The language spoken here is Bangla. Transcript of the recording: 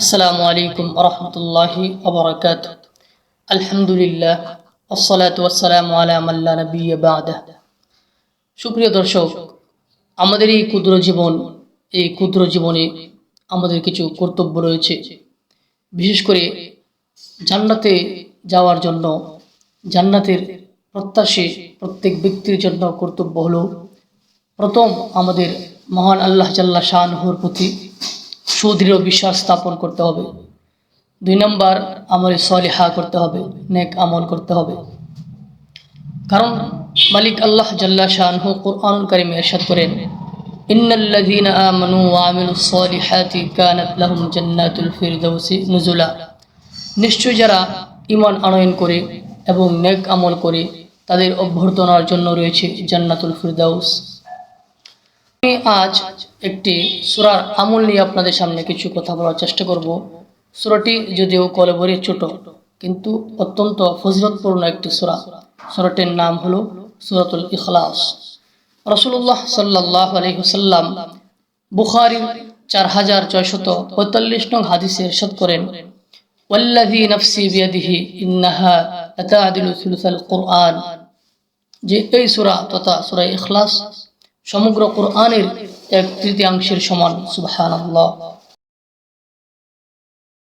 আসসালামু আলাইকুম রহমতুল্লাহি আবরাকাত আলহামদুলিল্লাহ আসসালাতু ওয়াসসালামু আলা মাল্লা নবিয়্যা বা'দা। সুপ্রিয় দর্শক, আমাদের এই ক্ষুদ্র জীবন, এই ক্ষুদ্র জীবনে আমাদের কিছু কর্তব্য রয়েছে। বিশেষ করে জান্নাতে যাওয়ার জন্য, জান্নাতের প্রত্যাশী প্রত্যেক ব্যক্তির জন্য কর্তব্য হলো, প্রথম আমাদের মহান আল্লাহ জাল্লা শাহর প্রতি সুদৃঢ় বিশ্বাস স্থাপন করতে হবে। দুই নম্বর, আমলে সলিহা করতে হবে, নেক আমল করতে হবে। কারণ মালিক আল্লাহ জাল্লা শাহু কোরআন কারিমে এরশাদ করেন, ইন্নাল্লাযীনা আমানু ওয়া আমিলুস সলিহাতি কানাত লাহুম জান্নাতুল ফিরদাউসি নুজুলা। নিশ্চয় যারা ঈমান আনয়ন করে এবং নেক আমল করে, তাদের অভ্যর্থনার জন্য রয়েছে জান্নাতুল ফিরদাউস। আমি আজ একটি সুরার আমল নিয়ে আপনাদের সামনে কিছু কথা বলার চেষ্টা করব। সুরাটি যদিও কলেবরে ছোট, কিন্তু অত্যন্ত ফজিলতপূর্ণ একটি সুরা। সুরাটির নাম হলো সুরাতুল ইখলাস। রসুল্লাহ সাল্লাহ আলহিহসাল্লাম বুখারির চার হাজার ছয়শত পঁয়তাল্লিশ নং হাদিসে এরশাদ করেন, ওয়াল্লাযী নাফসি বিয়াদিহি ইন্নাহা লাতাদিলু সুলুসাল কুরআন। যে এই সূরা তথা সূরা ইখলাস সমগ্র কোরআনের এক তৃতীয়াংশের সমান সুবহানাল্লাহ।